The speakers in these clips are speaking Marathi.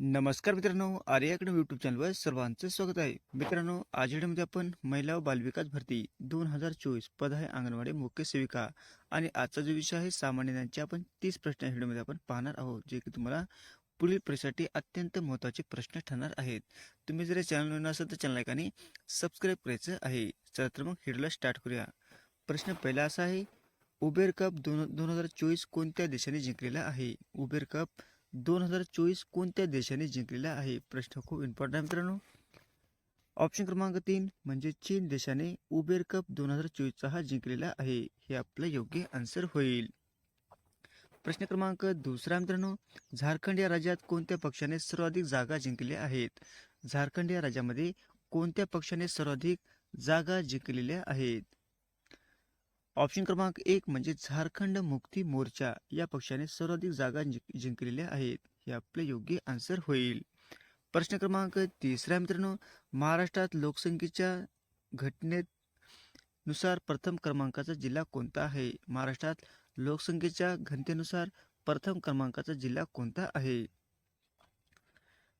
नमस्कार मित्रांनो आर्य अकॅडमी यूट्यूब चॅनलवर सर्वांचं स्वागत आहे. मित्रांनो आज व्हिडिओमध्ये आपण महिला व बालविकास भरती दोन हजार चोवीस पद आहे अंगणवाडी मुख्य सेविका आणि आजचा जो विषय आहे सामान्य ज्ञानचे आपण तीस प्रश्न या व्हिडिओमध्ये आपण पाहणार आहोत जे की तुम्हाला पुढील परीक्षेसाठी अत्यंत महत्त्वाचे प्रश्न ठरणार आहेत. तुम्ही जर चॅनल असाल तर चॅनल एकाने सबस्क्राईब करायचं आहे. चला तर मग हिडला स्टार्ट करूया. प्रश्न पहिला असा आहे उबेर कप दोन दोन हजार चोवीस कोणत्या देशाने जिंकलेला आहे? उबेर कप दोन हजार चोवीस कोणत्या देशाने जिंकलेला आहे? प्रश्न खूप इम्पॉर्टंट आहे मित्रांनो. ऑप्शन क्रमांक तीन म्हणजे चीन देशाने उबेर कप दोन हजार चोवीसचा हा जिंकलेला आहे. हे आपलं योग्य आन्सर होईल. प्रश्न क्रमांक दुसरा मित्रांनो. झारखंड या राज्यात कोणत्या पक्षाने सर्वाधिक जागा जिंकल्या आहेत? झारखंड या राज्यामध्ये कोणत्या पक्षाने सर्वाधिक जागा जिंकलेल्या आहेत? ऑप्शन क्रमांक एक म्हणजे झारखंड मुक्ती मोर्चा या पक्षाने सर्वाधिक जागा जिंक- जिंकलेल्या आहेत. हे आपले योग्य आन्सर होईल. प्रश्न क्रमांक तिसरा मित्रांनो महाराष्ट्रात लोकसंख्येच्या घटनेत नुसार प्रथम क्रमांकाचा जिल्हा कोणता आहे? महाराष्ट्रात लोकसंख्येच्या घनतेनुसार प्रथम क्रमांकाचा जिल्हा कोणता आहे?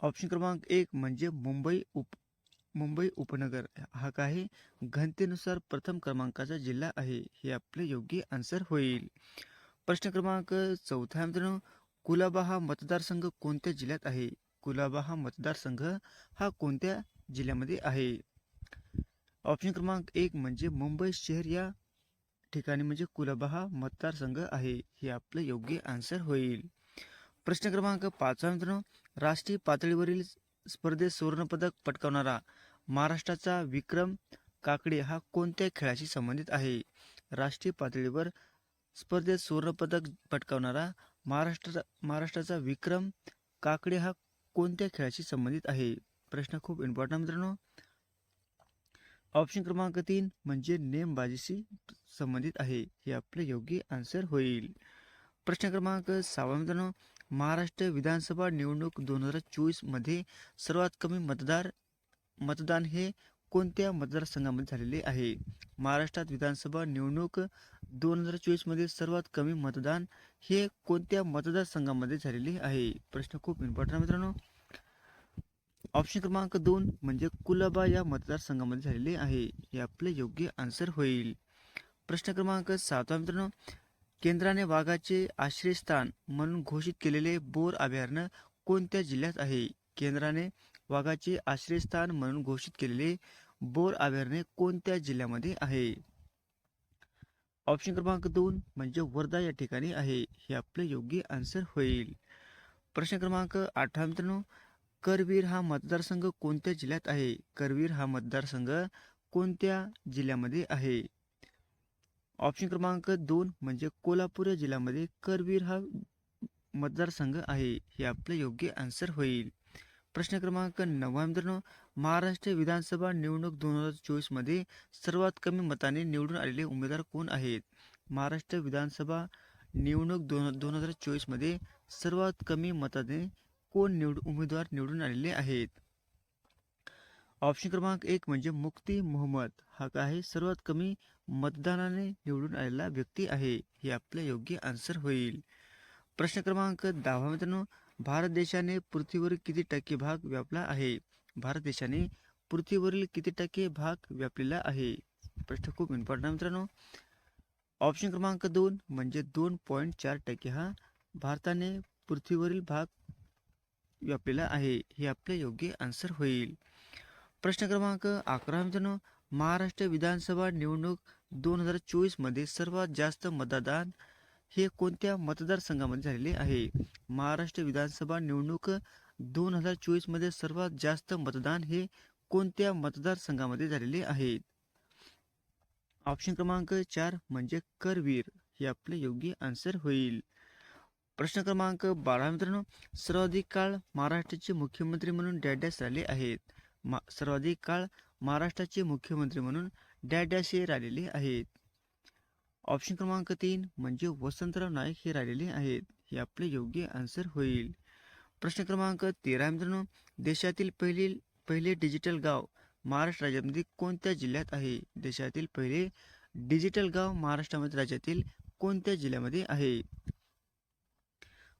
ऑप्शन क्रमांक एक म्हणजे मुंबई उप मुंबई उपनगर हा काय घनतेनुसार प्रथम क्रमांकाचा जिल्हा आहे हे आपले योग्य आन्सर होईल. प्रश्न क्रमांक चौथा मित्रांनो कुलाबा हा मतदारसंघ कोणत्या जिल्ह्यात आहे? कुलाबा हा मतदारसंघ हा कोणत्या जिल्ह्यामध्ये आहे? ऑप्शन क्रमांक एक म्हणजे मुंबई शहर या ठिकाणी म्हणजे कुलाबा हा मतदारसंघ आहे हे आपलं योग्य आन्सर होईल. प्रश्न क्रमांक पाचवा मित्रांनो राष्ट्रीय पातळीवरील स्पर्धेत सुवर्णपदक पटकावणारा महाराष्ट्राचा विक्रम काकडे हा कोणत्या खेळाशी संबंधित आहे? राष्ट्रीय पातळीवर स्पर्धेत सुवर्णपदक पटकावणारा महाराष्ट्र महाराष्ट्राचा विक्रम काकडे हा कोणत्या खेळाशी संबंधित आहे? प्रश्न खूप इम्पॉर्टंट मित्रांनो. ऑप्शन क्रमांक तीन म्हणजे नेमबाजीशी संबंधित आहे. हे आपले योग्य आन्सर होईल. प्रश्न क्रमांक सहावा मित्रांनो. महाराष्ट्र विधानसभा निवडणूक दोन हजार चोवीसमध्ये सर्वात कमी मतदार मतदान हे कोणत्या मतदारसंघामध्ये झालेले आहे? महाराष्ट्रात विधानसभा निवडणूक दोन हजार चोवीसमध्ये सर्वात कमी मतदान हे कोणत्या मतदारसंघामध्ये झालेले आहे? प्रश्न खूप इम्पॉर्टंट आहे मित्रांनो. ऑप्शन क्रमांक दोन म्हणजे कुलाबा या मतदारसंघामध्ये झालेले आहे. हे आपले योग्य आन्सर होईल. प्रश्न क्रमांक सातवा मित्रांनो. केंद्राने वाघाचे आश्रयस्थान म्हणून घोषित केलेले बोर अभयारण्य कोणत्या जिल्ह्यात आहे? केंद्राने वाघाचे आश्रयस्थान म्हणून घोषित केलेले बोर अभयारण्य कोणत्या जिल्ह्यामध्ये आहे? ऑप्शन क्रमांक दोन म्हणजे वर्धा या ठिकाणी आहे. हे आपले योग्य आन्सर होईल. प्रश्न क्रमांक अठरा मित्रांनो करवीर हा मतदारसंघ कोणत्या जिल्ह्यात आहे? करवीर हा मतदारसंघ कोणत्या जिल्ह्यामध्ये आहे? ऑप्शन क्रमांक दोन म्हणजे कोल्हापूर या जिल्ह्यामध्ये करवीर हा मतदारसंघ आहे. हे आपले योग्य आन्सर होईल. प्रश्न क्रमांक नववा मित्रांनो महाराष्ट्र विधानसभा निवडणूक दोन हजार चोवीसमध्ये सर्वात कमी मताने निवडून आलेले उमेदवार कोण आहेत? महाराष्ट्र विधानसभा निवडणूक दोन दोन हजार चोवीसमध्ये सर्वात कमी मताने कोण निवड उमेदवार निवडून आलेले आहेत? ऑप्शन क्रमांक एक म्हणजे मुक्ती मोहम्मद. हा काय आहे सर्वात कमी मतदानाने निवडून आलेला व्यक्ती आहे. हे आपले योग्य आन्सर होईल. प्रश्न क्रमांक दहावा मित्रांनो भारत देशाने पृथ्वीवरील किती टक्के भाग व्यापला आहे? भारत देशाने पृथ्वीवरील किती टक्के भाग व्यापलेला आहे? प्रश्न खूप इम्पॉर्टंट मित्रांनो. ऑप्शन क्रमांक दोन म्हणजे दोन पॉईंट चार टक्के हा भारताने पृथ्वीवरील भाग व्यापलेला आहे. हे आपले योग्य आन्सर होईल. प्रश्न क्रमांक अकरा मित्रांनो. महाराष्ट्र विधानसभा निवडणूक दोन हजार चोवीसमध्ये सर्वात जास्त मतदान हे कोणत्या मतदारसंघामध्ये झालेले आहे? महाराष्ट्र विधानसभा निवडणूक दोन हजार चोवीसमध्ये सर्वात जास्त मतदान हे कोणत्या मतदारसंघामध्ये झालेले आहे? ऑप्शन क्रमांक चार म्हणजे करवीर. हे आपले योग्य आन्सर होईल. प्रश्न क्रमांक बारा मित्रांनो सर्वाधिक काळ महाराष्ट्राचे मुख्यमंत्री म्हणून डॅडॅस राहिले आहेत. मा सर्वाधिक काळ महाराष्ट्राचे मुख्यमंत्री म्हणून डॅडॅस हे राहिलेले आहेत. ऑप्शन क्रमांक तीन म्हणजे वसंतराव नाईक हे राहिलेले आहेत. हे आपले योग्य आन्सर होईल. प्रश्न क्रमांक तेरा मित्रांनो. देशातील पहिले पहिले डिजिटल गाव महाराष्ट्र राज्यामध्ये कोणत्या जिल्ह्यात आहे? देशातील पहिले डिजिटल गाव महाराष्ट्रामध्ये राज्यातील कोणत्या जिल्ह्यामध्ये आहे?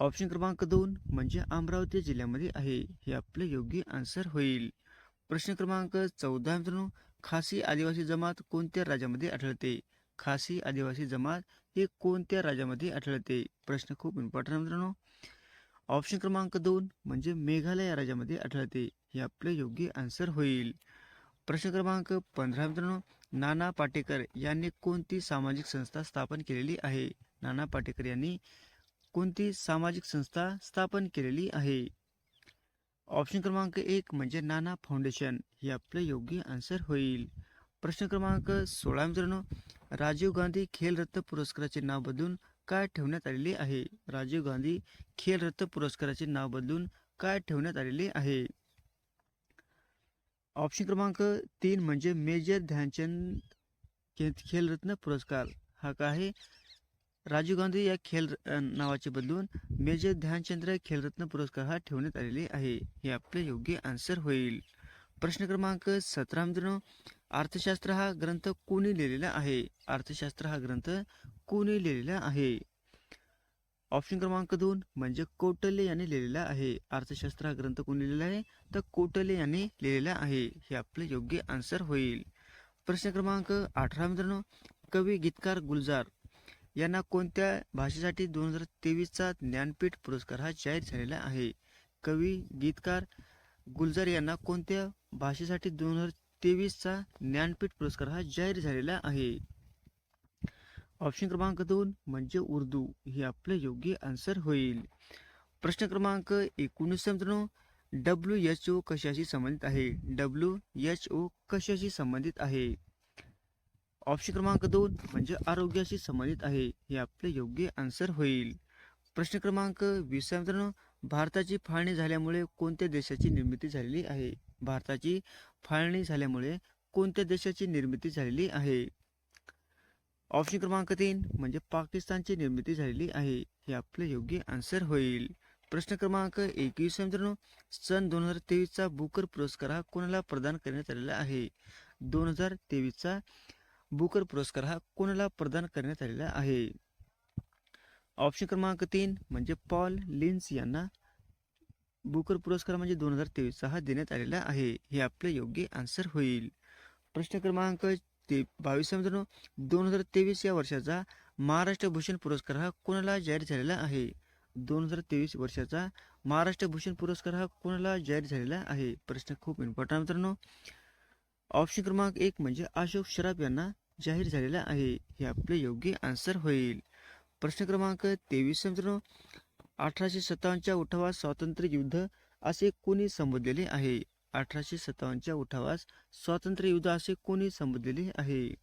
ऑप्शन क्रमांक दोन म्हणजे अमरावती जिल्ह्यामध्ये आहे. हे आपले योग्य आन्सर होईल. प्रश्न क्रमांक चौदा मित्रांनो. खासी आदिवासी जमात कोणत्या राज्यामध्ये आढळते? खासी आदिवासी जमात हे कोणत्या राज्यामध्ये आढळते? प्रश्न खूप इम्पॉर्टंट मित्रांनो. ऑप्शन क्रमांक दोन म्हणजे मेघालय या राज्यामध्ये आढळते. हे आपले योग्य आन्सर होईल. प्रश्न क्रमांक पंधरा मित्रांनो. नाना पाटेकर यांनी कोणती सामाजिक संस्था स्थापन केलेली आहे? नाना पाटेकर यांनी कोणती सामाजिक संस्था स्थापन केलेली आहे? ऑप्शन क्रमांक एक म्हणजे नाना फाउंडेशन हे आपले योग्य आन्सर होईल. प्रश्न क्रमांक सोळा मित्रांनो. राजीव गांधी खेलरत्न पुरस्काराचे नाव बदलून काय ठेवण्यात आलेले आहे? राजीव गांधी खेलरत्न पुरस्काराचे नाव बदलून काय ठेवण्यात आलेले आहे? ऑप्शन क्रमांक तीन म्हणजे मेजर ध्यानचंद खे- खेलरत्न पुरस्कार. हा काय आहे? राजीव गांधी या खेल नावाचे बदलून मेजर ध्यानचंद्र खेलरत्न पुरस्कार हा ठेवण्यात आलेले आहे. हे आपले योग्य आन्सर होईल. प्रश्न क्रमांक सतरा मित्रांनो अर्थशास्त्र हा ग्रंथ कोणी लिहिलेला आहे? अर्थशास्त्र हा ग्रंथ कोणी लिहिलेला आहे? ऑप्शन क्रमांक दोन म्हणजे कोटले यांनी लिहिलेला आहे. अर्थशास्त्र हा ग्रंथ कोणी लिहिलेला आहे? तर कोटले यांनी लिहिलेला आहे. हे आपले योग्य आन्सर होईल. प्रश्न क्रमांक अठरा मित्रांनो कवी गीतकार गुलजार यांना कोणत्या भाषेसाठी दोन हजार तेवीसचा ज्ञानपीठ पुरस्कार हा जाहीर झालेला आहे? कवी गीतकार गुलजार यांना कोणत्या भाषेसाठी दोन हजार तेवीसचा ज्ञानपीठ पुरस्कार हा जाहीर झालेला आहे. ऑप्शन क्रमांक दोन म्हणजे उर्दू. हे आपले योग्य आन्सर होईल. प्रश्न क्रमांक एकोणीस मित्रांनो डब्ल्यू एच ओ कशाशी संबंधित आहे? डब्ल्यू एच ओ कशाशी संबंधित आहे? ऑप्शन क्रमांक दोन म्हणजे आरोग्याशी संबंधित आहे. हे आपले योग्य आन्सर होईल. प्रश्न क्रमांक वीस मित्रांनो भारताची फाळणी झाल्यामुळे कोणत्या देशाची निर्मिती झालेली आहे? भारताची फाळणी झाल्यामुळे कोणत्या देशाची निर्मिती झालेली आहे? ऑप्शन क्रमांक तीन म्हणजे पाकिस्तानची निर्मिती झालेली आहे. हे आपले योग्य आन्सर होईल. प्रश्न क्रमांक एकवीस मित्रांनो. सन दोन हजार तेवीसचा बुकर पुरस्कार हा कोणाला प्रदान करण्यात आलेला आहे? दोन हजार तेवीसचा बुकर पुरस्कार हा कोणाला प्रदान करण्यात आलेला आहे? ऑप्शन क्रमांक तीन म्हणजे पॉल लिन्स यांना बुकर पुरस्कार म्हणजे दोन हजार तेवीसचा हा देण्यात आलेला आहे. हे आपले योग्य आन्सर होईल. प्रश्न क्रमांक ते बावीस मित्रांनो दोन हजार तेवीस या वर्षाचा महाराष्ट्र भूषण पुरस्कार हा कोणाला जाहीर झालेला आहे? दोन हजार तेवीस वर्षाचा महाराष्ट्र भूषण पुरस्कार हा कोणाला जाहीर झालेला आहे? प्रश्न खूप इम्पॉर्टंट मित्रांनो. ऑप्शन क्रमांक एक म्हणजे अशोक शराफ यांना जाहीर झालेला आहे. हे आपले योग्य आन्सर होईल. प्रश्न क्रमांक तेवीस मित्रांनो अठराशे सत्तावन्नच्या उठावास स्वातंत्र्य युद्ध असे कोणी संबोधलेले आहे? अठराशे सत्तावन्नच्या उठावास स्वातंत्र्य युद्ध असे कोणी संबोधलेले आहे?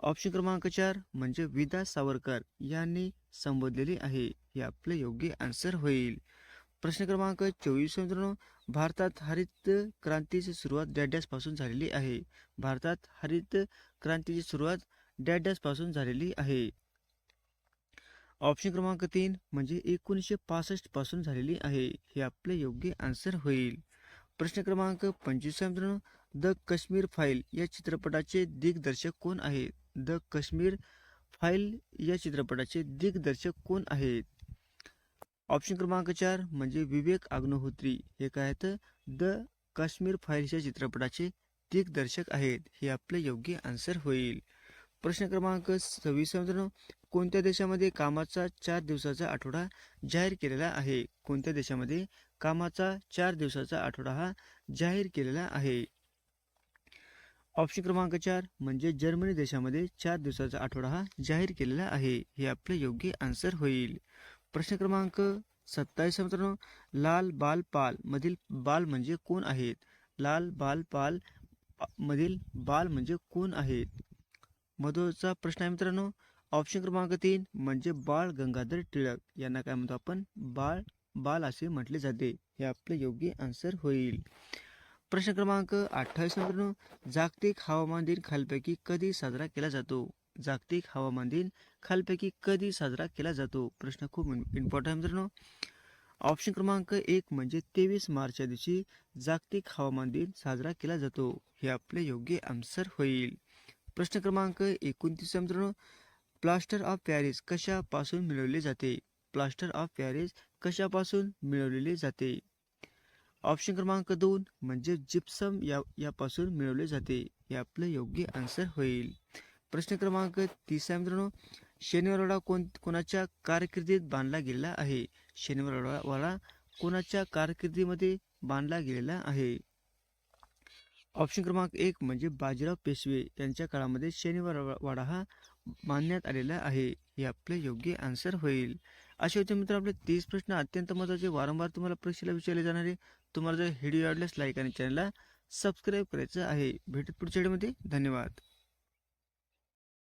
ऑप्शन क्रमांक चार म्हणजे विदा सावरकर यांनी संबोधलेले आहे. हे आपले योग्य आन्सर होईल. प्रश्न क्रमांक चोवीस मित्रांनो. भारतात हरित क्रांतीची सुरुवात डॅडॅसपासून झालेली आहे. भारतात हरित क्रांतीची सुरुवात डॅडॅसपासून झालेली आहे. ऑप्शन क्रमांक तीन म्हणजे एकोणीसशे पासष्टपासून झालेली आहे. हे आपले योग्य आन्सर होईल. प्रश्न क्रमांक पंचवीस द काश्मीर फाईल या चित्रपटाचे दिग्दर्शक कोण आहेत? द काश्मीर फाईल या चित्रपटाचे दिग्दर्शक कोण आहेत? ऑप्शन क्रमांक चार म्हणजे विवेक अग्नहोत्री हे काय आहेत? द काश्मीर फाईल्स या चित्रपटाचे दिग्दर्शक आहेत. हे आपले योग्य आन्सर होईल. प्रश्न क्रमांक सव्वीस मित्रांनो. कोणत्या देशामध्ये कामाचा चार दिवसाचा आठवडा जाहीर केलेला आहे? कोणत्या देशामध्ये कामाचा चार दिवसाचा आठवडा हा जाहीर केलेला आहे? ऑप्शन क्रमांक चार म्हणजे जर्मनी देशामध्ये चार दिवसाचा आठवडा हा जाहीर केलेला आहे. हे आपले योग्य आन्सर होईल. प्रश्न क्रमांक सत्तावीस मित्रांनो. लाल बाल पाल मधील बाल म्हणजे कोण आहेत? लाल बाल पाल मधील बाल म्हणजे कोण आहेत? महत्त्वाचा प्रश्न आहे मित्रांनो. ऑप्शन क्रमांक तीन म्हणजे बाळ गंगाधर टिळक. यांना काय म्हणतो आपण? बाळ बाल असे म्हटले जाते. हे आपले योग्य आन्सर होईल. प्रश्न क्रमांक अठ्ठावीस मित्रांनो. जागतिक हवामान दिन खालपैकी कधी साजरा केला जातो? जागतिक हवामान दिन खालपैकी कधी साजरा केला जातो? प्रश्न खूप इम्पॉर्टंट मित्रांनो. ऑप्शन क्रमांक एक म्हणजे तेवीस मार्चच्या दिवशी जागतिक हवामान दिन साजरा केला जातो. हे आपले योग्य आन्सर होईल. प्रश्न क्रमांक एकोणतीस मित्रांनो. प्लास्टर ऑफ पॅरिस कशापासून मिळवले जाते? प्लास्टर ऑफ पॅरिस कशापासून मिळवलेले जाते? ऑप्शन क्रमांक दोन म्हणजे जिप्सम या यापासून मिळवले जाते. हे आपलं योग्य आन्सर होईल. प्रश्न क्रमांक तिसरा मित्रांनो. शनिवारवाडा कोण कोणाच्या कारकिर्दीत बांधला गेलेला आहे? शनिवारवाडा वाडा कोणाच्या कारकिर्दीमध्ये बांधला गेलेला आहे? ऑप्शन क्रमांक एक म्हणजे बाजीराव पेशवे यांच्या काळामध्ये शनिवार वाडा हा मानण्यात आलेला आहे. हे आपले योग्य आन्सर होईल. असे होते मित्र आपले तीस प्रश्न अत्यंत महत्त्वाचे. वारंवार तुम्हाला परीक्षेला विचारले जाणारे तुम्हाला जर व्हिडिओ आवडल्यास लाईक आणि चॅनलला सबस्क्राईब करायचं आहे. भेटत पुढच्या व्हिडिओमध्ये धन्यवाद.